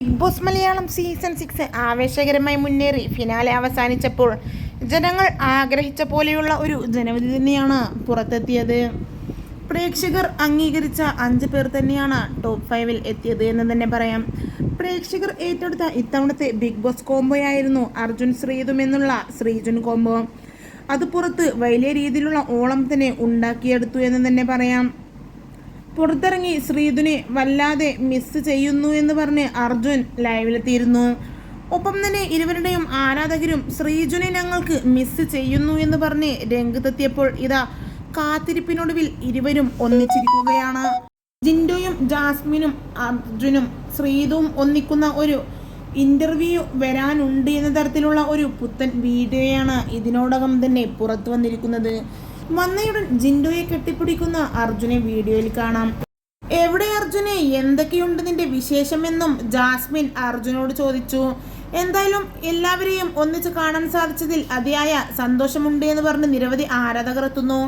Big boss Malayalam season six ആവേശകരമായി മുന്നേറി. Finale അവസാനിച്ചപ്പോൾ ജനങ്ങൾ ആഗ്രഹിച്ച പോലെയുള്ള ഒരു ജനവിധി തന്നെയാണ് പുറത്തെത്തിയത്. പ്രേക്ഷകർ അംഗീകരിച്ച അഞ്ച് പേർ തന്നെയാണ് ടോപ്പ് ഫൈവിൽ എത്തിയത് എന്ന് തന്നെ പറയാം. പ്രേക്ഷകർ ഏറ്റെടുത്ത ഇത്തവണത്തെ ബിഗ് ബോസ് കോംബോയായിരുന്നു അർജുൻ ശ്രീതും എന്നുള്ള ശ്രീജുൻ കോംബോ അത് പുറത്ത് വലിയ രീതിയിലുള്ള ഓളം തന്നെ ഉണ്ടാക്കിയെടുത്തു എന്ന് തന്നെ പറയാം. പുറത്തിറങ്ങി ശ്രീധുനെ വല്ലാതെ മിസ് ചെയ്യുന്നു എന്ന് പറഞ്ഞ് അർജുൻ ലൈവിലെത്തിയിരുന്നു. ഒപ്പം തന്നെ ഇരുവരുടെയും ആരാധകരും ശ്രീജുനെ ഞങ്ങൾക്ക് മിസ് ചെയ്യുന്നു എന്ന് പറഞ്ഞ് രംഗത്തെത്തിയപ്പോൾ ഇതാ കാത്തിരിപ്പിനൊടുവിൽ ഇരുവരും ഒന്നിച്ചിരിക്കുകയാണ്. ജിൻഡോയും ജാസ്മിനും അർജുനും ശ്രീതുവും ഒന്നിക്കുന്ന ഒരു ഇന്റർവ്യൂ വരാനുണ്ട് എന്ന തരത്തിലുള്ള ഒരു പുത്തൻ വീഡിയോയാണ് ഇതിനോടകം തന്നെ പുറത്തു വന്നിരിക്കുന്നത്. വന്നയുടൻ ജിൻഡോയെ കെട്ടിപ്പിടിക്കുന്ന അർജുനെ വീഡിയോയിൽ കാണാം. എവിടെ അർജുനെ? എന്തൊക്കെയുണ്ട് നിന്റെ വിശേഷമെന്നും ജാസ്മിൻ അർജുനോട് ചോദിച്ചു. എന്തായാലും എല്ലാവരെയും ഒന്നിച്ച് കാണാൻ സാധിച്ചതിൽ അതിയായ സന്തോഷമുണ്ട് എന്ന് പറഞ്ഞ് നിരവധി ആരാധകർ എത്തുന്നു.